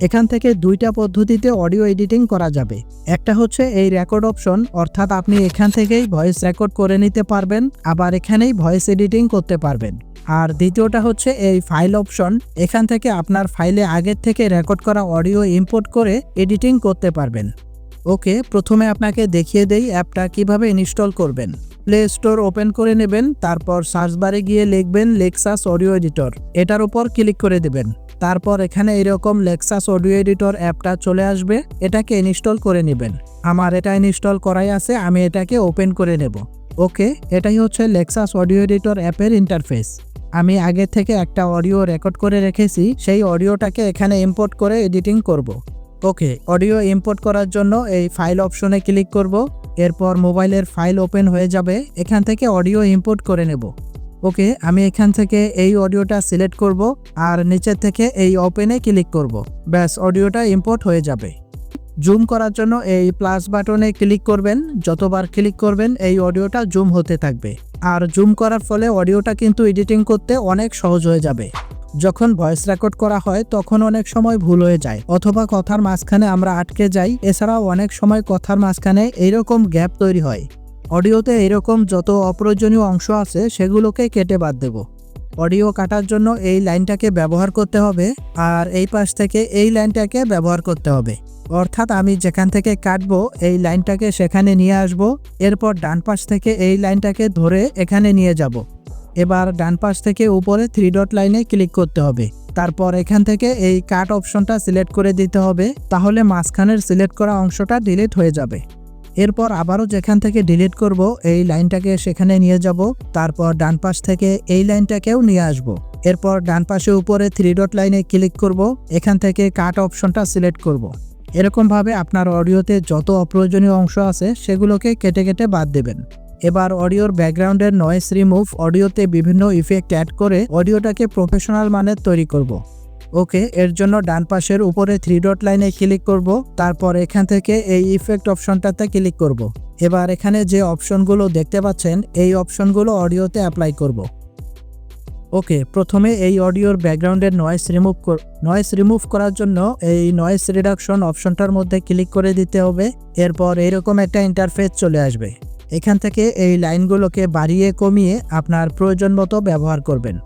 এখান থেকে দুইটা পদ্ধতিতে অডিও এডিটিং করা যাবে। একটা হচ্ছে এই রেকর্ড অপশন অর্থাৎ আপনি এখান থেকেই ভয়েস রেকর্ড করে নিতে পারবেন, আবার এখানেই ভয়েস এডিটিং করতে পারবেন। আর দ্বিতীয়টা হচ্ছে এই ফাইল অপশন এখান থেকে আপনার ফাইলে আগের থেকে রেকর্ড করা অডিও ইম্পোর্ট করে এডিটিং করতে পারবেন। ওকে, প্রথমে আপনাকে দেখিয়ে দেই অ্যাপটা কীভাবে ইনস্টল করবেন। প্লে স্টোর ওপেন করে নেবেন, তারপর সার্চ বারে গিয়ে লিখবেন লেক্সাস অডিও এডিটর এটার উপর ক্লিক করে দেবেন। তারপর এখানে এরকম লেক্সাস অডিও এডিটর অ্যাপটা চলে আসবে, এটাকে ইনস্টল করে নেবেন। আমার এটা ইনস্টল করাই আছে, আমি এটাকে ওপেন করে নেব। ওকে এটাই হচ্ছে লেক্সাস অডিও এডিটর অ্যাপের ইন্টারফেস আমি আগে থেকে একটা অডিও রেকর্ড করে রেখেছি, সেই অডিওটাকে এখানে ইম্পোর্ট করে এডিটিং করব। ওকে অডিও ইম্পোর্ট করার জন্য এই ফাইল অপশনে ক্লিক করব। এরপর মোবাইলের ফাইল ওপেন হয়ে যাবে, এখান থেকে অডিও ইম্পোর্ট করে নেব। ওকে, আমি এখান থেকে এই অডিওটা সিলেক্ট করব আর নিচের থেকে এই ওপেনে ক্লিক করব। ব্যাস, অডিওটা ইম্পোর্ট হয়ে যাবে। জুম করার জন্য এই প্লাস বাটনে ক্লিক করবেন। যতবার ক্লিক করবেন, এই অডিওটা জুম হতে থাকবে। আর জুম করার ফলে অডিওটা কিন্তু এডিটিং করতে অনেক সহজ হয়ে যাবে। যখন ভয়েস রেকর্ড করা হয়, তখন অনেক সময় ভুল হয়ে যায়। অথবা কথার মাঝখানে আমরা আটকে যাই, এছাড়াও অনেক সময় কথার মাঝখানে এইরকম গ্যাপ তৈরি হয়। অডিওতে এরকম যত অপ্রয়োজনীয় অংশ আছে, সেগুলোকে কেটে বাদ দেব। অডিও কাটার জন্য এই লাইনটাকে ব্যবহার করতে হবে, আর এই পাশ থেকে এই লাইনটাকে ব্যবহার করতে হবে। অর্থাৎ আমি যেখান থেকে কাটবো, এই লাইনটাকে সেখানে নিয়ে আসব, এরপর ডান পাশ থেকে এই লাইনটাকে ধরে এখানে নিয়ে যাব। এবার ডান পাশ থেকে উপরে থ্রি ডট লাইনে ক্লিক করতে হবে। তারপর এখান থেকে এই কাট অপশনটা সিলেক্ট করে দিতে হবে, তাহলে মাঝখানের সিলেক্ট করা অংশটা ডিলিট হয়ে যাবে। এরপর আবারও যেখান থেকে ডিলিট করব, এই লাইনটাকে সেখানে নিয়ে যাব, তারপর ডান পাশ থেকে এই লাইনটাকেও নিয়ে আসব। এরপর ডান পাশে উপরে থ্রি ডট লাইনে ক্লিক করব, এখান থেকে কাট অপশনটা সিলেক্ট করব। এরকমভাবে আপনার অডিওতে যত অপ্রয়োজনীয় অংশ আছে, সেগুলোকে কেটে কেটে বাদ দেবেন। এবার অডিওর ব্যাকগ্রাউন্ডের নয়েস রিমুভ অডিওতে বিভিন্ন ইফেক্ট অ্যাড করে অডিওটাকে প্রফেশনাল মানের তৈরি করব। ওকে, এর জন্য ডান পাশের উপরে থ্রি ডট লাইনে ক্লিক করব, তারপর এখান থেকে এই ইফেক্ট অপশনটাতে ক্লিক করব। এবার এখানে যে অপশনগুলো দেখতে পাচ্ছেন, এই অপশনগুলো অডিওতে অ্যাপ্লাই করব। ওকে, প্রথমে এই অডিওর ব্যাকগ্রাউন্ডের নয়েস রিমুভ নয়েস রিমুভ করার জন্য এই নয়েস রিডাকশন অপশনটার মধ্যে ক্লিক করে দিতে হবে এরপর এইরকম একটা ইন্টারফেস চলে আসবে এখান থেকে এই লাইনগুলোকে বাড়িয়ে কমিয়ে আপনার প্রয়োজন মতো ব্যবহার করবেন।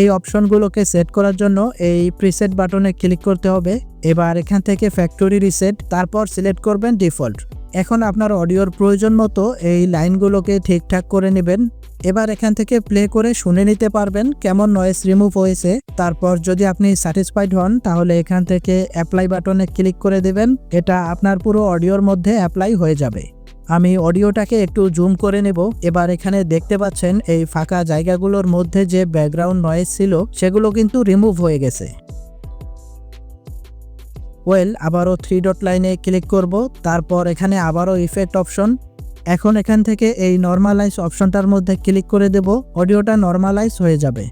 এই অপশনগুলোকে সেট করার জন্য এই প্রিসেট বাটনে ক্লিক করতে হবে। এবার এখান থেকে ফ্যাক্টরি রিসেট তারপর সিলেক্ট করবেন ডিফল্ট এখন আপনার অডিওর প্রয়োজন মতো এই লাইনগুলোকে ঠিকঠাক করে নেবেন। এবার এখান থেকে প্লে করে শুনে নিতে পারবেন কেমন নয়েস রিমুভ হয়েছে। তারপর যদি আপনি স্যাটিসফাইড হন, তাহলে এখান থেকে অ্যাপ্লাই বাটনে ক্লিক করে দেবেন। এটা আপনার পুরো অডিওর মধ্যে অ্যাপ্লাই হয়ে যাবে। আমি অডিওটাকে একটু জুম করে নেব। এবার এখানে দেখতে পাচ্ছেন এই ফাঁকা জায়গাগুলোর মধ্যে যে ব্যাকগ্রাউন্ড নয়েজ ছিল, সেগুলো কিন্তু রিমুভ হয়ে গেছে। ওয়েল আবারও থ্রি ডট লাইনে ক্লিক করব, তারপর এখানে আবারও ইফেক্ট অপশন এখন এখান থেকে এই নর্মালাইজ অপশনটার মধ্যে ক্লিক করে দেব, অডিওটা নর্মালাইজ হয়ে যাবে।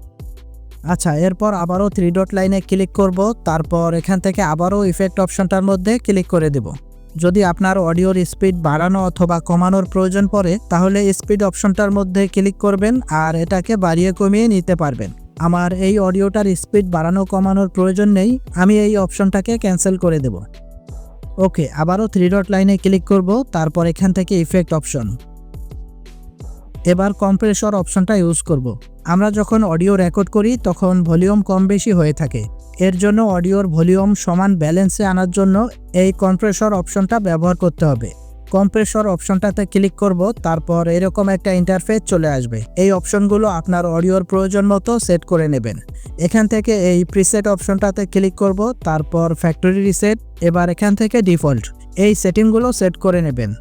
আচ্ছা এরপর আবারও থ্রি ডট লাইনে ক্লিক করব, তারপর এখান থেকে আবারও ইফেক্ট অপশনটার মধ্যে ক্লিক করে দেব। যদি আপনার অডিওর স্পিড বাড়ানো অথবা কমানোর প্রয়োজন পড়ে, তাহলে স্পিড অপশনটার মধ্যে ক্লিক করবেন আর এটাকে বাড়িয়ে কমিয়ে নিতে পারবেন। আমার এই অডিওটার স্পিড বাড়ানো কমানোর প্রয়োজন নেই, আমি এই অপশনটাকে ক্যান্সেল করে দেব। ওকে, আবারও থ্রি ডট লাইনে ক্লিক করব, তারপর এখান থেকে ইফেক্ট অপশন। এবার কম্প্রেসর অপশনটা ইউজ করব। আমরা যখন অডিও রেকর্ড করি, তখন ভলিউম কম বেশি হয়ে থাকে। এর জন্য অডিওর ভলিউম সমান ব্যালেন্সে আনার জন্য এই কম্প্রেসর অপশনটা ব্যবহার করতে হবে। কম্প্রেসর অপশনটাতে ক্লিক করব, তারপর এরকম একটা ইন্টারফেস চলে আসবে। এই অপশনগুলো আপনার অডিওর প্রয়োজন মতো সেট করে নেবেন। এখান থেকে এই প্রিসেট অপশনটাতে ক্লিক করব, তারপর ফ্যাক্টরি রিসেট এবার এখান থেকে ডিফল্ট এই সেটিংগুলো সেট করে নেবেন।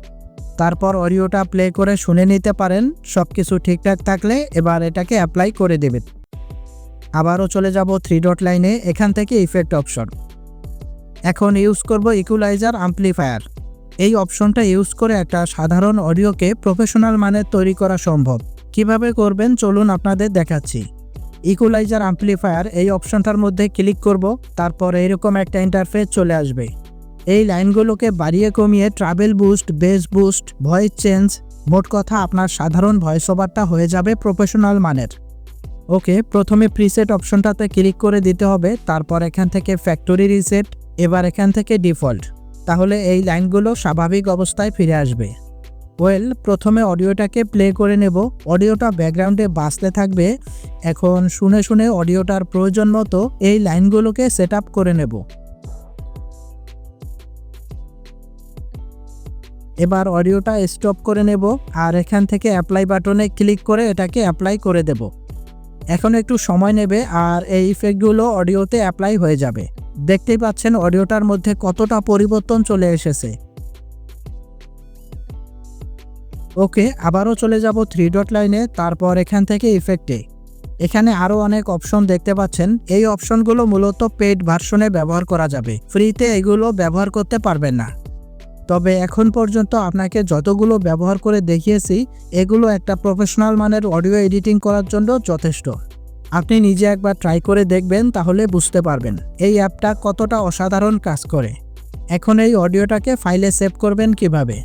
তারপর অডিওটা প্লে করে শুনে নিতে পারেন। সব কিছু ঠিকঠাক থাকলে এবার এটাকে অ্যাপ্লাই করে দেবেন। আবারও চলে যাব থ্রি ডট লাইনে, এখান থেকে ইফেক্ট অপশন। এখন ইউজ করব ইকুলাইজার আম্পলিফায়ার এই অপশনটা ইউজ করে একটা সাধারণ অডিওকে প্রফেশনাল মানের তৈরি করা সম্ভব। কীভাবে করবেন? চলুন আপনাদের দেখাচ্ছি। ইকুলাইজার আম্পলিফায়ার এই অপশনটার মধ্যে ক্লিক করব, তারপর এইরকম একটা ইন্টারফেস চলে আসবে। এই লাইনগুলোকে বাড়িয়ে কমিয়ে treble boost bass boost voice change মোট কথা আপনার সাধারণ ভয়েস ওভারটা হয়ে যাবে প্রফেশনাল মানের। ওকে প্রথমে প্রিসেট অপশনটাতে ক্লিক করে দিতে হবে, তারপর এখান থেকে ফ্যাক্টরি রিসেট এবার এখান থেকে ডিফল্ট তাহলে এই লাইনগুলো স্বাভাবিক অবস্থায় ফিরে আসবে। ওয়েল প্রথমে অডিওটাকে প্লে করে নেব। অডিওটা ব্যাকগ্রাউন্ডে বাজতে থাকবে। এখন শুনে শুনে অডিওটার প্রয়োজন মতো এই লাইনগুলোকে সেট করে নেব। এবার অডিওটা স্টপ করে নেব আর এখান থেকে অ্যাপ্লাই বাটনে ক্লিক করে এটাকে অ্যাপ্লাই করে দেব। এখন একটু সময় নেবে আর এই ইফেক্টগুলো অডিওতে অ্যাপ্লাই হয়ে যাবে। দেখতেই পাচ্ছেন অডিওটার মধ্যে কতটা পরিবর্তন চলে এসেছে। ওকে, আবারও চলে যাব থ্রি ডট লাইনে তারপর এখান থেকে ইফেক্টে এখানে আরও অনেক অপশন দেখতে পাচ্ছেন। এই অপশনগুলো মূলত পেড ভার্সনে ব্যবহার করা যাবে। ফ্রিতে এগুলো ব্যবহার করতে পারবেন না। তবে এখন পর্যন্ত আপনাকে যতগুলো ব্যবহার করে দেখিয়েছি, এগুলো একটা প্রফেশনাল মানের অডিও এডিটিং করার জন্য যথেষ্ট। আপনি নিজে একবার ট্রাই করে দেখবেন, তাহলে বুঝতে পারবেন এই অ্যাপটা কতটা অসাধারণ কাজ করে। এখন এই অডিওটাকে ফাইলে সেভ করবেন কীভাবে?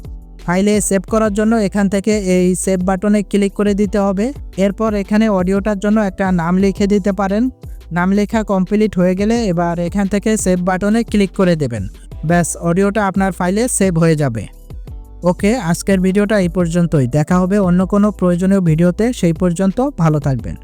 ফাইলে সেভ করার জন্য এখান থেকে এই সেভ বাটনে ক্লিক করে দিতে হবে। এরপর এখানে অডিওটার জন্য একটা নাম লিখে দিতে পারেন। নাম লেখা কমপ্লিট হয়ে গেলে এবার এখান থেকে সেভ বাটনে ক্লিক করে দেবেন। ব্যাস, অডিওটা আপনার ফাইলে সেভ হয়ে যাবে। ওকে, আজকের ভিডিওটা এই পর্যন্তই। দেখা হবে অন্য কোনো প্রয়োজনীয় ভিডিওতে। সেই পর্যন্ত ভালো থাকবেন।